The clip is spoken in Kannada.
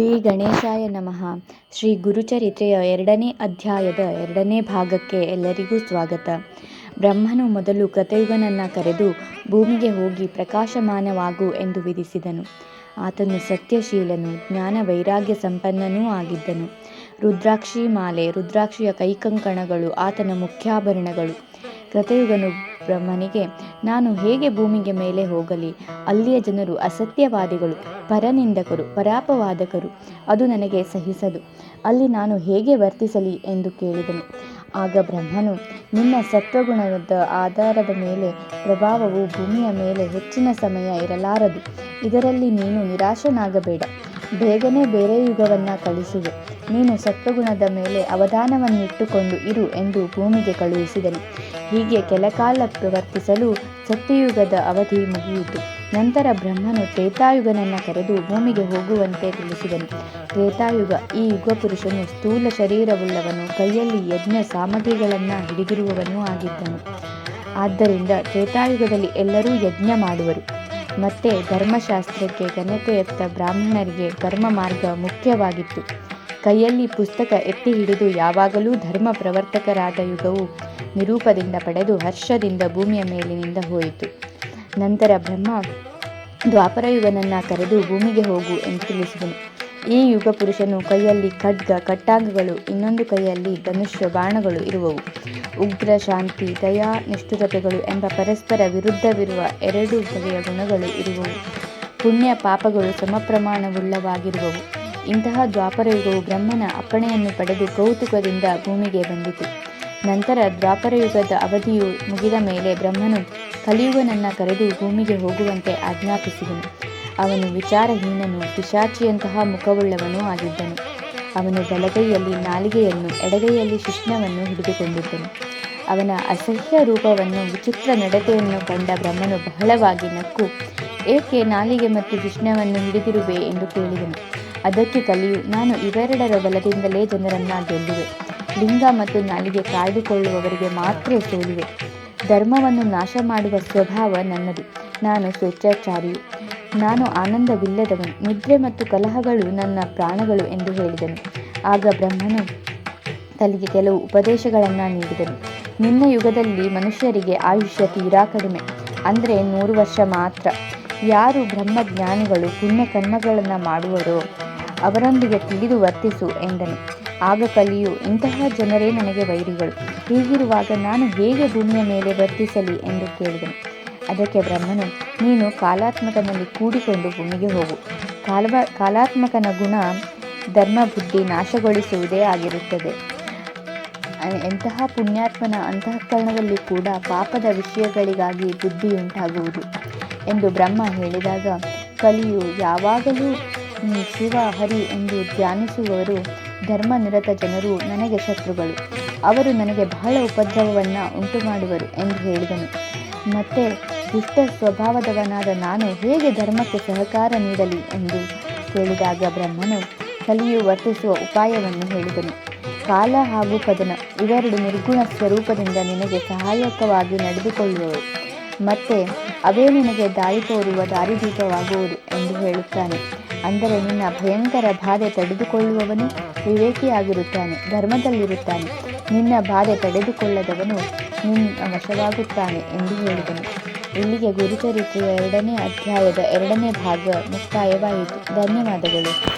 ಶ್ರೀ ಗಣೇಶಾಯ ನಮಃ. ಶ್ರೀ ಗುರುಚರಿತ್ರೆಯ ಎರಡನೇ ಅಧ್ಯಾಯದ ಎರಡನೇ ಭಾಗಕ್ಕೆ ಎಲ್ಲರಿಗೂ ಸ್ವಾಗತ. ಬ್ರಹ್ಮನು ಮೊದಲು ಕೃತಯುಗನನ್ನು ಕರೆದು ಭೂಮಿಗೆ ಹೋಗಿ ಪ್ರಕಾಶಮಾನವಾಗು ಎಂದು ವಿಧಿಸಿದನು. ಆತನು ಸತ್ಯಶೀಲನು, ಜ್ಞಾನ ವೈರಾಗ್ಯ ಸಂಪನ್ನನೂ ಆಗಿದ್ದನು. ರುದ್ರಾಕ್ಷಿ ಮಾಲೆ, ರುದ್ರಾಕ್ಷಿಯ ಕೈಕಂಕಣಗಳು ಆತನ ಮುಖ್ಯಾಭರಣಗಳು. ಕೃತಯುಗನು ಬ್ರಹ್ಮನಿಗೆ ನಾನು ಹೇಗೆ ಭೂಮಿಗೆ ಮೇಲೆ ಹೋಗಲಿ, ಅಲ್ಲಿಯ ಜನರು ಅಸತ್ಯವಾದಿಗಳು, ಪರನಿಂದಕರು, ಪರಾಪವಾದಕರು, ಅದು ನನಗೆ ಸಹಿಸದು. ಅಲ್ಲಿ ನಾನು ಹೇಗೆ ವರ್ತಿಸಲಿ ಎಂದು ಕೇಳಿದನು. ಆಗ ಬ್ರಹ್ಮನು, ನಿನ್ನ ಸತ್ವಗುಣದ ಆಧಾರದ ಮೇಲೆ ಪ್ರಭಾವವು ಭೂಮಿಯ ಮೇಲೆ ಹೆಚ್ಚಿನ ಸಮಯ ಇರಲಾರದು. ಇದರಲ್ಲಿ ನೀನು ನಿರಾಶನಾಗಬೇಡ. ಬೇಗನೆ ಬೇರೆ ಯುಗವನ್ನು ಕಳಿಸುವೆ. ನೀನು ಸತ್ವಗುಣದ ಮೇಲೆ ಅವಧಾನವನ್ನಿಟ್ಟುಕೊಂಡು ಇರು ಎಂದು ಭೂಮಿಗೆ ಕಳುಹಿಸಿದನು. ಹೀಗೆ ಕೆಲಕಾಲ ಪ್ರವರ್ತಿಸಲು ಸತ್ಯಯುಗದ ಅವಧಿ ಮುಗಿಯಿತು. ನಂತರ ಬ್ರಹ್ಮನು ತ್ರೇತಾಯುಗನನ್ನು ಕರೆದು ಭೂಮಿಗೆ ಹೋಗುವಂತೆ ತಿಳಿಸಿದನು. ತ್ರೇತಾಯುಗ, ಈ ಯುಗಪುರುಷನು ಸ್ಥೂಲ ಶರೀರವುಳ್ಳವನು, ಕೈಯಲ್ಲಿ ಯಜ್ಞ ಸಾಮಗ್ರಿಗಳನ್ನು ಹಿಡಿದಿರುವವನೂ ಆಗಿದ್ದನು. ಆದ್ದರಿಂದ ತ್ರೇತಾಯುಗದಲ್ಲಿ ಎಲ್ಲರೂ ಯಜ್ಞ ಮಾಡುವರು. ಮತ್ತೆ ಧರ್ಮಶಾಸ್ತ್ರಕ್ಕೆ ಘನತೆಯತ್ತ ಬ್ರಾಹ್ಮಣರಿಗೆ ಕರ್ಮ ಮಾರ್ಗ ಮುಖ್ಯವಾಗಿತ್ತು. ಕೈಯಲ್ಲಿ ಪುಸ್ತಕ ಎತ್ತಿ ಹಿಡಿದು ಯಾವಾಗಲೂ ಧರ್ಮ ಪ್ರವರ್ತಕರಾದ ಯುಗವು ನಿರೂಪದಿಂದ ಪಡೆದು ಹರ್ಷದಿಂದ ಭೂಮಿಯ ಮೇಲಿನಿಂದ ಹೋಯಿತು. ನಂತರ ಬ್ರಹ್ಮ ದ್ವಾಪರಯುಗನನ್ನು ಕರೆದು ಭೂಮಿಗೆ ಹೋಗು ಎಂದು ತಿಳಿಸಿದನು. ಈ ಯುಗ ಪುರುಷನು ಕೈಯಲ್ಲಿ ಖಡ್ಗ, ಕಟ್ಟಾಂಗಗಳು, ಇನ್ನೊಂದು ಕೈಯಲ್ಲಿ ಧನುಷ್ಯ, ಬಾಣಗಳು ಇರುವವು. ಉಗ್ರ, ಶಾಂತಿ, ದಯಾ, ನಿಷ್ಠುರತೆಗಳು ಎಂಬ ಪರಸ್ಪರ ವಿರುದ್ಧವಿರುವ ಎರಡು ಬಗೆಯ ಗುಣಗಳು ಇರುವವು. ಪುಣ್ಯ ಪಾಪಗಳು ಸಮಪ್ರಮಾಣವುಳ್ಳವಾಗಿರುವವು. ಇಂತಹ ದ್ವಾಪರಯುಗವು ಬ್ರಹ್ಮನ ಅಪ್ಪಣೆಯನ್ನು ಪಡೆದು ಕೌತುಕದಿಂದ ಭೂಮಿಗೆ ಬಂದಿತು. ನಂತರ ದ್ವಾಪರಯುಗದ ಅವಧಿಯು ಮುಗಿದ ಮೇಲೆ ಬ್ರಹ್ಮನು ಕಲಿಯುಗನನ್ನು ಕರೆದು ಭೂಮಿಗೆ ಹೋಗುವಂತೆ ಆಜ್ಞಾಪಿಸಿದನು. ಅವನು ವಿಚಾರಹೀನನು, ಪಿಶಾಚಿಯಂತಹ ಮುಖವುಳ್ಳವನೂ ಆಗಿದ್ದನು. ಅವನು ಬಲಗೈಯಲ್ಲಿ ನಾಲಿಗೆಯನ್ನು, ಎಡಗೈಯಲ್ಲಿ ಶಿಷ್ಣವನ್ನು ಹಿಡಿದುಕೊಂಡಿದ್ದನು. ಅವನ ಅಸಹ್ಯ ರೂಪವನ್ನು, ವಿಚಿತ್ರ ನಡತೆಯನ್ನು ಕಂಡ ಬ್ರಹ್ಮನು ಬಹಳವಾಗಿ ನಕ್ಕು, ಏಕೆ ನಾಲಿಗೆ ಮತ್ತು ಶಿಷ್ಣವನ್ನು ಹಿಡಿದಿರುವೆ ಎಂದು ಕೇಳಿದನು. ಅದಕ್ಕೆ ಕಲಿಯು, ನಾನು ಇವೆರಡರ ಬಲದಿಂದಲೇ ಜನರನ್ನು ಗೆಲ್ಲುವೆ ಲಿಂಗ ಮತ್ತು ನಾಲಿಗೆ ಕಾಯ್ದುಕೊಳ್ಳುವವರಿಗೆ ಮಾತ್ರ ಸೋಲಿವೆ. ಧರ್ಮವನ್ನು ನಾಶ ಮಾಡುವ ಸ್ವಭಾವ ನನ್ನದು. ನಾನು ಸ್ವೇಚ್ಛಾಚಾರಿಯು ನಾನು ಆನಂದವಿಲ್ಲದವನು. ನಿದ್ರೆ ಮತ್ತು ಕಲಹಗಳು ನನ್ನ ಪ್ರಾಣಗಳು ಎಂದು ಹೇಳಿದನು. ಆಗ ಬ್ರಹ್ಮನು ತಲೆಗೆ ಕೆಲವು ಉಪದೇಶಗಳನ್ನು ನೀಡಿದನು. ನಿನ್ನ ಯುಗದಲ್ಲಿ ಮನುಷ್ಯರಿಗೆ ಆಯುಷ್ಯ ತೀರಾ ಕಡಿಮೆ. ಅಂದರೆ ನೂರು ವರ್ಷ ಮಾತ್ರ. ಯಾರು ಬ್ರಹ್ಮಜ್ಞಾನಿಗಳು ಪುಣ್ಯ ಕರ್ಮಗಳನ್ನು ಮಾಡುವರೋ ಅವರೊಂದಿಗೆ ತಿಳಿದು ವರ್ತಿಸು ಎಂದನು. ಆಗ ಕಲಿಯು. ಇಂತಹ ಜನರೇ ನನಗೆ ವೈರಿಗಳು. ಹೀಗಿರುವಾಗ ನಾನು ಹೇಗೆ ಭೂಮಿಯ ಮೇಲೆ ವರ್ತಿಸಲಿ ಎಂದು ಕೇಳಿದನು. ಅದಕ್ಕೆ ಬ್ರಹ್ಮನು, ನೀನು ಕಾಲಾತ್ಮಕನಲ್ಲಿ ಕೂಡಿಕೊಂಡು ಭೂಮಿಗೆ ಹೋಗು. ಕಾಲವ, ಕಾಲಾತ್ಮಕನ ಗುಣ ಧರ್ಮ ಬುದ್ಧಿ ನಾಶಗೊಳಿಸುವುದೇ ಆಗಿರುತ್ತದೆ. ಎಂತಹ ಪುಣ್ಯಾತ್ಮನ ಅಂತಃಕರಣದಲ್ಲಿ ಕೂಡ ಪಾಪದ ವಿಷಯಗಳಿಗಾಗಿ ಬುದ್ಧಿಯುಂಟಾಗುವುದು ಎಂದು ಬ್ರಹ್ಮ ಹೇಳಿದಾಗ, ಕಲಿಯು, ಯಾವಾಗಲೂ ಶಿವ ಹರಿ ಎಂದು ಧ್ಯಾನಿಸುವವರು ಧರ್ಮನಿರತ ಜನರು ನನಗೆ ಶತ್ರುಗಳು. ಅವರು ನನಗೆ ಬಹಳ ಉಪದ್ರವವನ್ನು ಉಂಟು ಮಾಡುವರು ಎಂದು ಹೇಳಿದನು. ಮತ್ತೆ ದುಷ್ಟ ಸ್ವಭಾವದವನಾದ ನಾನು ಹೇಗೆ ಧರ್ಮಕ್ಕೆ ಸಹಕಾರ ನೀಡಲಿ ಎಂದು ಕೇಳಿದಾಗ ಬ್ರಹ್ಮನು ಕಲಿಯು ವರ್ತಿಸುವ ಉಪಾಯವನ್ನು ಹೇಳಿದನು. ಕಾಲ ಹಾಗೂ ಕದನ ಇವೆರಡು ನಿರ್ಗುಣ ಸ್ವರೂಪದಿಂದ ನಿನಗೆ ಸಹಾಯಕವಾಗಿ ನಡೆದುಕೊಳ್ಳುವವು. ಮತ್ತೆ ಅವೇ ನಿನಗೆ ದಾರಿ ತೋರುವ ದಾರಿದೀಪವಾಗುವುದು ಎಂದು ಹೇಳುತ್ತಾನೆ. ಅಂದರೆ ನಿನ್ನ ಭಯಂಕರ ಬಾಧೆ ತಡೆದುಕೊಳ್ಳುವವನು ವಿವೇಕಿಯಾಗಿರುತ್ತಾನೆ, ಧರ್ಮದಲ್ಲಿರುತ್ತಾನೆ. ನಿನ್ನ ಬಾಧೆ ತಡೆದುಕೊಳ್ಳದವನು ನಿನ್ನ ವಶವಾಗುತ್ತಾನೆ ಎಂದು ಹೇಳಿದನು. ಇಲ್ಲಿಗೆ ಗುರುಚರಿತ್ರೆಯ ಎರಡನೇ ಅಧ್ಯಾಯದ ಎರಡನೇ ಭಾಗ ಮುಕ್ತಾಯವಾಯಿತು. ಧನ್ಯವಾದಗಳು.